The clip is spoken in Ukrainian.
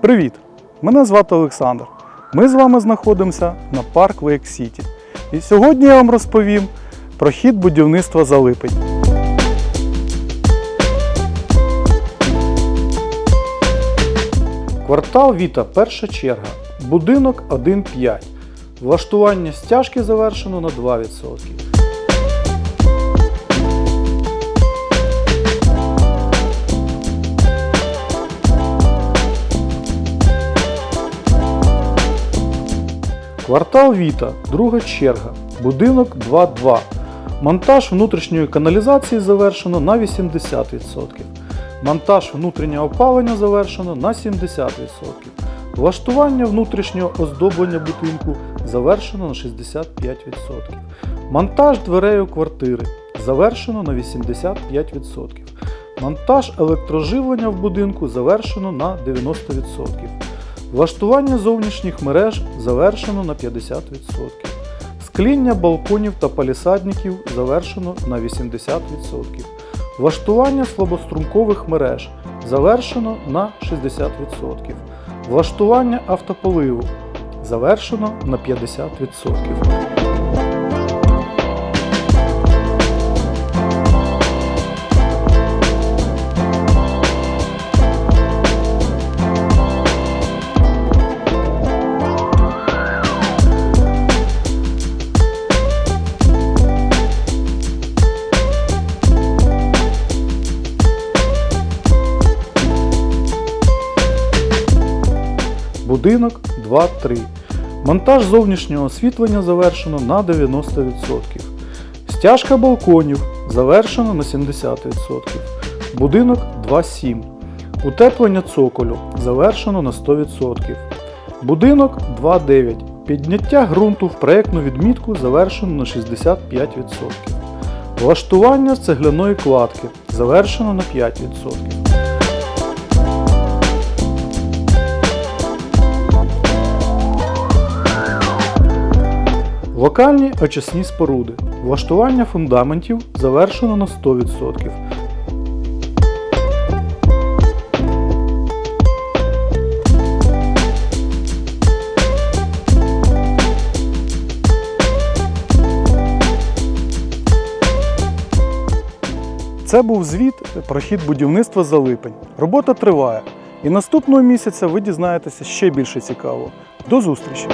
Привіт! Мене звати Олександр. Ми з вами знаходимося на парк Лейк Сіті. І сьогодні я вам розповім про хід будівництва за липень. Квартал Віта, перша черга. Будинок 1,5. Влаштування стяжки завершено на 2%. Квартал Віта, друга черга. Будинок 2.2. Монтаж внутрішньої каналізації завершено на 80%. Монтаж внутрішнього опалення завершено на 70%. Влаштування внутрішнього оздоблення будинку завершено на 65%. Монтаж дверей у квартири завершено на 85%. Монтаж електроживлення в будинку завершено на 90%. Влаштування зовнішніх мереж завершено на 50%. Скління балконів та палісадників завершено на 80%. Влаштування слабострумкових мереж завершено на 60%. Влаштування автополиву завершено на 50%. Будинок 2-3. Монтаж зовнішнього освітлення завершено на 90%. Стяжка балконів завершено на 70%. Будинок 2-7. Утеплення цоколю завершено на 100%. Будинок 2-9. Підняття ґрунту в проєктну відмітку завершено на 65%. Влаштування цегляної кладки завершено на 5%. Локальні очисні споруди. Влаштування фундаментів завершено на 100%. Це був звіт про хід будівництва за липень. Робота триває. І наступного місяця ви дізнаєтеся ще більше цікавого. До зустрічі!